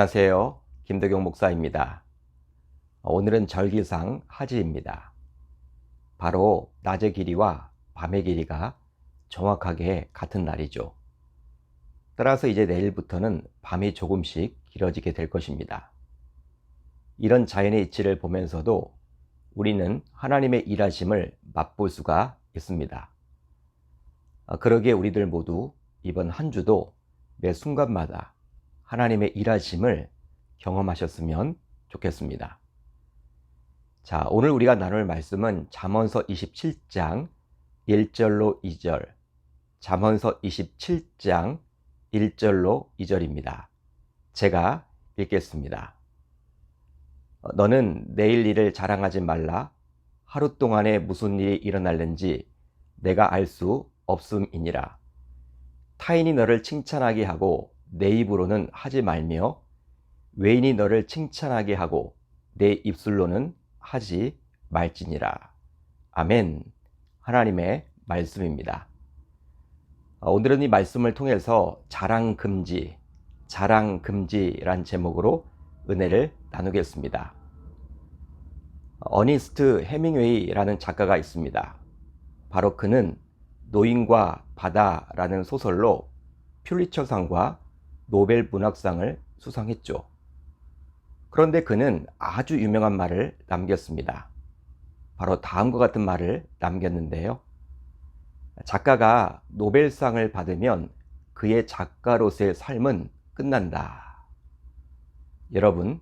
안녕하세요. 김덕용 목사입니다. 오늘은 절기상 하지입니다. 바로 낮의 길이와 밤의 길이가 정확하게 같은 날이죠. 따라서 이제 내일부터는 밤이 조금씩 길어지게 될 것입니다. 이런 자연의 이치를 보면서도 우리는 하나님의 일하심을 맛볼 수가 있습니다. 그러기에 우리들 모두 이번 한 주도 매 순간마다 하나님의 일하심을 경험하셨으면 좋겠습니다. 자, 오늘 우리가 나눌 말씀은 잠언서 27장 1절로 2절, 잠언서 27장 1절로 2절입니다. 제가 읽겠습니다. 너는 내일 일을 자랑하지 말라. 하루 동안에 무슨 일이 일어날는지 내가 알 수 없음이니라. 타인이 너를 칭찬하게 하고 내 입으로는 하지 말며 외인이 너를 칭찬하게 하고 내 입술로는 하지 말지니라. 아멘. 하나님의 말씀입니다. 어, 오늘은 이 말씀을 통해서 자랑 금지, 자랑 금지란 제목으로 은혜를 나누겠습니다. 어니스트 해밍웨이라는 작가가 있습니다. 바로 그는 노인과 바다라는 소설로 퓰리처상과 노벨 문학상을 수상했죠. 그런데 그는 아주 유명한 말을 남겼습니다. 바로 다음과 같은 말을 남겼는데요. 작가가 노벨상을 받으면 그의 작가로서의 삶은 끝난다. 여러분,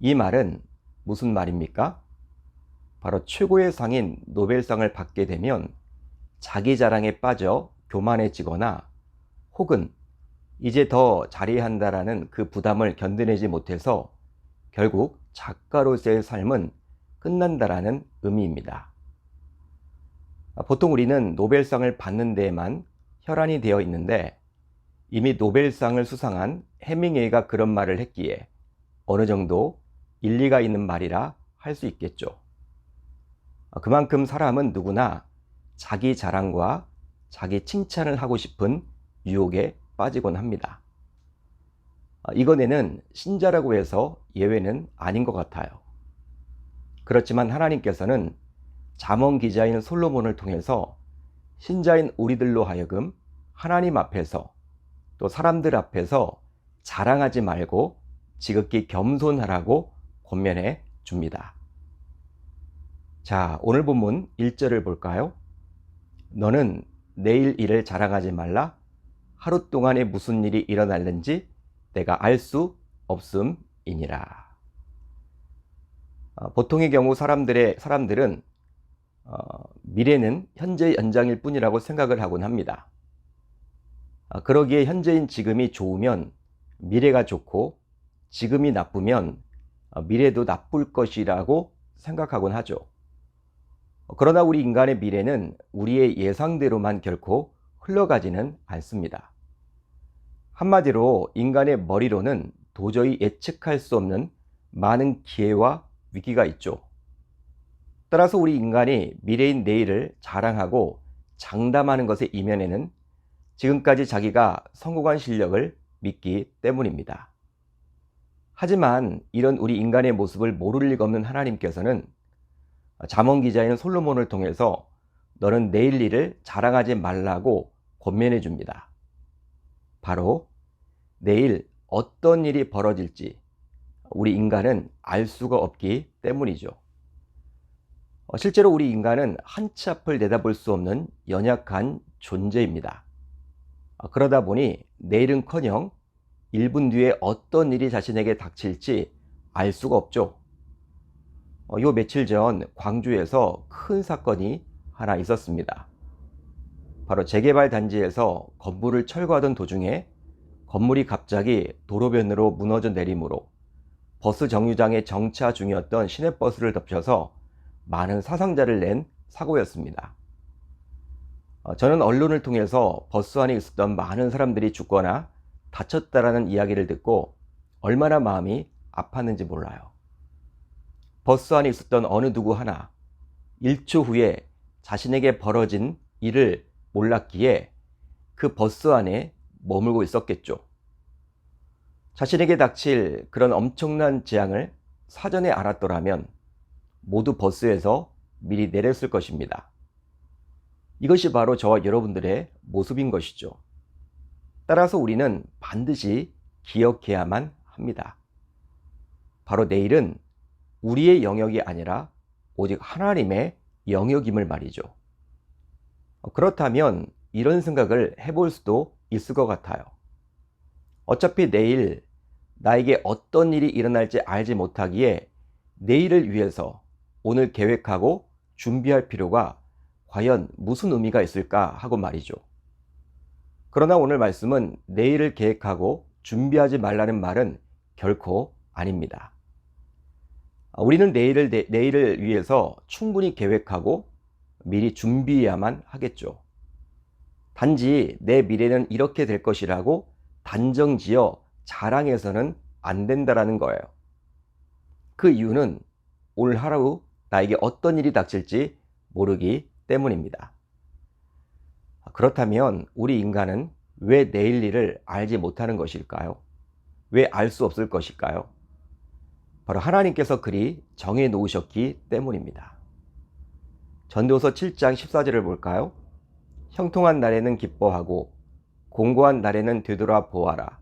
이 말은 무슨 말입니까? 바로 최고의 상인 노벨상을 받게 되면 자기 자랑에 빠져 교만해지거나 혹은 이제 더 잘해한다라는 그 부담을 견뎌내지 못해서 결국 작가로서의 삶은 끝난다라는 의미입니다. 보통 우리는 노벨상을 받는 데에만 혈안이 되어 있는데 이미 노벨상을 수상한 해밍웨이가 그런 말을 했기에 어느 정도 일리가 있는 말이라 할 수 있겠죠. 그만큼 사람은 누구나 자기 자랑과 자기 칭찬을 하고 싶은 유혹에 빠지곤 합니다. 아, 이건에는 신자라고 해서 예외는 아닌 것 같아요. 그렇지만 하나님께서는 잠언 기자인 솔로몬을 통해서 신자인 우리들로 하여금 하나님 앞에서 또 사람들 앞에서 자랑하지 말고 지극히 겸손하라고 권면해 줍니다. 자, 오늘 본문 1절을 볼까요? 너는 내일 일을 자랑하지 말라. 하루 동안에 무슨 일이 일어날는지 내가 알 수 없음이니라. 어, 보통의 경우 사람들의 사람들은 어, 미래는 현재 연장일 뿐이라고 생각을 하곤 합니다. 어, 그러기에 현재인 지금이 좋으면 미래가 좋고 지금이 나쁘면 어, 미래도 나쁠 것이라고 생각하곤 하죠. 그러나 우리 인간의 미래는 우리의 예상대로만 결코 흘러가지는 않습니다. 한마디로 인간의 머리로는 도저히 예측할 수 없는 많은 기회와 위기가 있죠. 따라서 우리 인간이 미래인 내일을 자랑하고 장담하는 것의 이면에는 지금까지 자기가 성공한 실력을 믿기 때문입니다. 하지만 이런 우리 인간의 모습을 모를 리가 없는 하나님께서는 잠언 기자인 솔로몬을 통해서 너는 내일 일을 자랑하지 말라고 권면해 줍니다. 바로 내일 어떤 일이 벌어질지 우리 인간은 알 수가 없기 때문이죠. 어, 실제로 우리 인간은 한치 앞을 내다볼 수 없는 연약한 존재입니다. 어, 그러다 보니 내일은 커녕 1분 뒤에 어떤 일이 자신에게 닥칠지 알 수가 없죠. 어, 요 며칠 전 광주에서 큰 사건이 하나 있었습니다. 바로 재개발 단지에서 건물을 철거하던 도중에 건물이 갑자기 도로변으로 무너져 내리므로 버스 정류장에 정차 중이었던 시내버스를 덮쳐서 많은 사상자를 낸 사고였습니다. 어, 저는 언론을 통해서 버스 안에 있었던 많은 사람들이 죽거나 다쳤다라는 이야기를 듣고 얼마나 마음이 아팠는지 몰라요. 버스 안에 있었던 어느 누구 하나 1초 후에 자신에게 벌어진 일을 몰랐기에 그 버스 안에 머물고 있었겠죠. 자신에게 닥칠 그런 엄청난 재앙을 사전에 알았더라면 모두 버스에서 미리 내렸을 것입니다. 이것이 바로 저와 여러분들의 모습인 것이죠. 따라서 우리는 반드시 기억해야만 합니다. 바로 내일은 우리의 영역이 아니라 오직 하나님의 영역임을 말이죠. 그렇다면 이런 생각을 해볼 수도 있을 것 같아요. 어차피 내일 나에게 어떤 일이 일어날지 알지 못하기에 내일을 위해서 오늘 계획하고 준비할 필요가 과연 무슨 의미가 있을까 하고 말이죠. 그러나 오늘 말씀은 내일을 계획하고 준비하지 말라는 말은 결코 아닙니다. 우리는 내일을, 내 일을 위해서 충분히 계획하고 미리 준비해야만 하겠죠. 단지 내 미래는 이렇게 될 것이라고 단정지어 자랑해서는 안 된다라는 거예요. 그 이유는 오늘 하루 나에게 어떤 일이 닥칠지 모르기 때문입니다. 그렇다면 우리 인간은 왜 내일 일을 알지 못하는 것일까요? 왜 알 수 없을 것일까요? 바로 하나님께서 그리 정해 놓으셨기 때문입니다. 전도서 7장 14절을 볼까요? 형통한 날에는 기뻐하고 공고한 날에는 되돌아 보아라.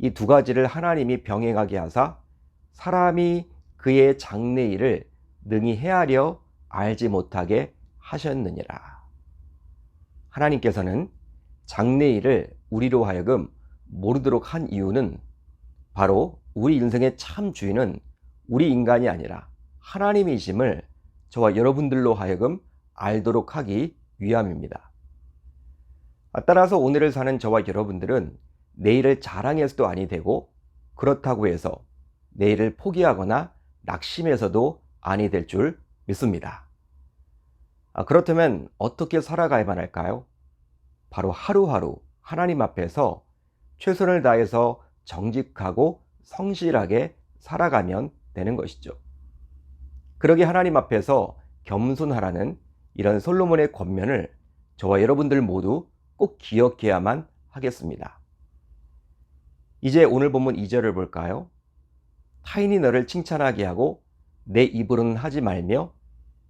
이 두 가지를 하나님이 병행하게 하사 사람이 그의 장래 일을 능히 헤아려 알지 못하게 하셨느니라. 하나님께서는 장래 일을 우리로 하여금 모르도록 한 이유는 바로 우리 인생의 참 주인은 우리 인간이 아니라 하나님이심을 저와 여러분들로 하여금 알도록 하기 위함입니다. 따라서 오늘을 사는 저와 여러분들은 내일을 자랑해서도 아니 되고 그렇다고 해서 내일을 포기하거나 낙심해서도 아니 될 줄 믿습니다. 아, 그렇다면 어떻게 살아가야만 할까요? 바로 하루하루 하나님 앞에서 최선을 다해서 정직하고 성실하게 살아가면 되는 것이죠. 그러기 하나님 앞에서 겸손하라는 이런 솔로몬의 권면을 저와 여러분들 모두 꼭 기억해야만 하겠습니다. 이제 오늘 본문 2절을 볼까요? 타인이 너를 칭찬하게 하고 내 입으로는 하지 말며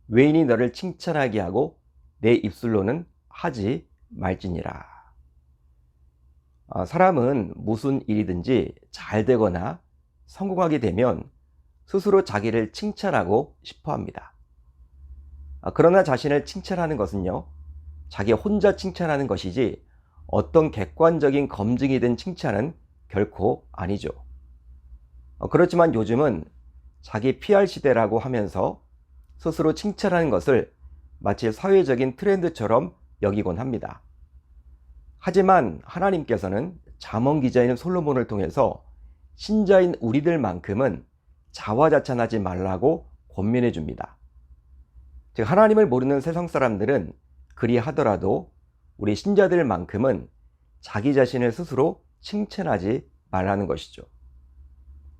외인이 너를 칭찬하게 하고 내 입술로는 하지 말지니라. 아, 사람은 무슨 일이든지 잘 되거나 성공하게 되면 스스로 자기를 칭찬하고 싶어 합니다. 아, 그러나 자신을 칭찬하는 것은요, 자기 혼자 칭찬하는 것이지 어떤 객관적인 검증이 된 칭찬은 결코 아니죠. 어, 그렇지만 요즘은 자기 PR 시대라고 하면서 스스로 칭찬하는 것을 마치 사회적인 트렌드처럼 여기곤 합니다. 하지만 하나님께서는 자언 기자인 솔로몬을 통해서 신자인 우리들만큼은 자화자찬하지 말라고 권면해 줍니다. 즉 하나님을 모르는 세상 사람들은 그리 하더라도 우리 신자들만큼은 자기 자신을 스스로 칭찬하지 말라는 것이죠.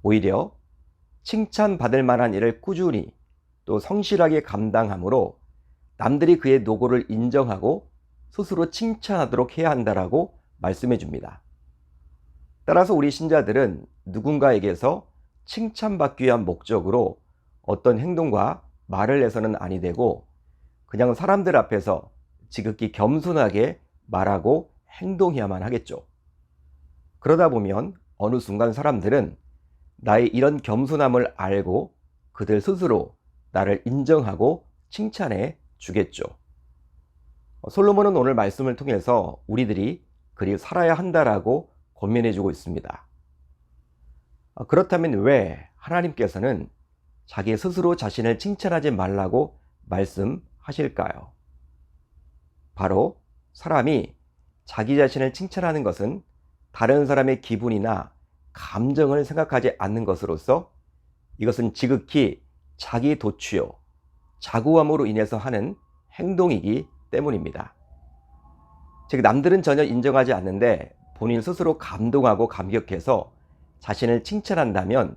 오히려 칭찬받을 만한 일을 꾸준히 또 성실하게 감당하므로 남들이 그의 노고를 인정하고 스스로 칭찬하도록 해야 한다라고 말씀해 줍니다. 따라서 우리 신자들은 누군가에게서 칭찬받기 위한 목적으로 어떤 행동과 말을 해서는 아니 되고 그냥 사람들 앞에서 지극히 겸손하게 말하고 행동해야만 하겠죠. 그러다 보면 어느 순간 사람들은 나의 이런 겸손함을 알고 그들 스스로 나를 인정하고 칭찬해 주겠죠. 솔로몬은 오늘 말씀을 통해서 우리들이 그리 살아야 한다라고 권면해 주고 있습니다. 그렇다면 왜 하나님께서는 자기 스스로 자신을 칭찬하지 말라고 말씀하실까요? 바로 사람이 자기 자신을 칭찬하는 것은 다른 사람의 기분이나 감정을 생각하지 않는 것으로서 이것은 지극히 자기 도취요, 자구함으로 인해서 하는 행동이기 때문입니다. 즉, 남들은 전혀 인정하지 않는데 본인 스스로 감동하고 감격해서 자신을 칭찬한다면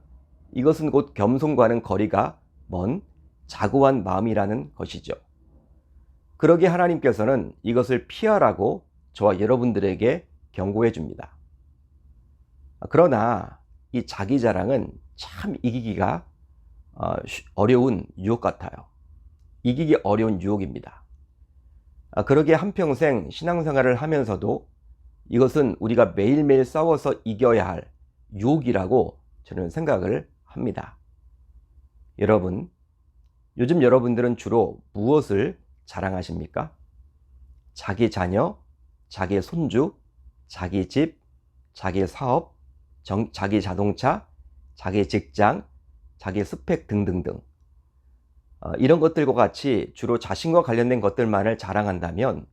이것은 곧 겸손과는 거리가 먼 자고한 마음이라는 것이죠. 그러기 하나님께서는 이것을 피하라고 저와 여러분들에게 경고해 줍니다. 그러나 이 자기 자랑은 참 이기기가 어, 쉬- 어려운 유혹 같아요. 이기기 어려운 유혹입니다. 아, 그러기에 한평생 신앙생활을 하면서도 이것은 우리가 매일매일 싸워서 이겨야 할 유혹이라고 저는 생각을 합니다. 여러분, 요즘 여러분들은 주로 무엇을 자랑하십니까? 자기 자녀, 자기 손주, 자기 집, 자기 사업, 정- 자기 자동차, 자기 직장, 자기 스펙 등등등. 어, 이런 것들과 같이 주로 자신과 관련된 것들만을 자랑한다면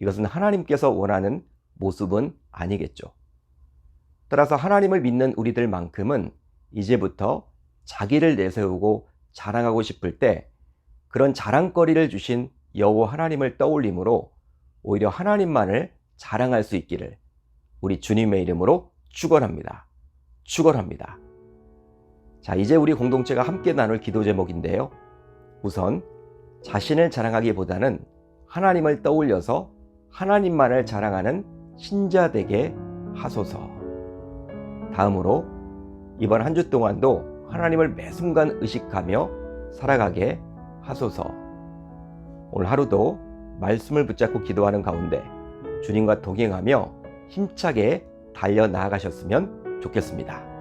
이것은 하나님께서 원하는 모습은 아니겠죠. 따라서 하나님을 믿는 우리들만큼은 이제부터 자기를 내세우고 자랑하고 싶을 때 그런 자랑거리를 주신 여호와 하나님을 떠올림으로 오히려 하나님만을 자랑할 수 있기를 우리 주님의 이름으로 축원합니다. 축원합니다. 자, 이제 우리 공동체가 함께 나눌 기도 제목인데요. 우선 자신을 자랑하기보다는 하나님을 떠올려서 하나님만을 자랑하는 신자 되게 하소서. 다음으로 이번 한 주 동안도 하나님을 매 순간 의식하며 살아가게 하소서. 오늘 하루도 말씀을 붙잡고 기도하는 가운데 주님과 동행하며 힘차게 달려 나아가셨으면 좋겠습니다.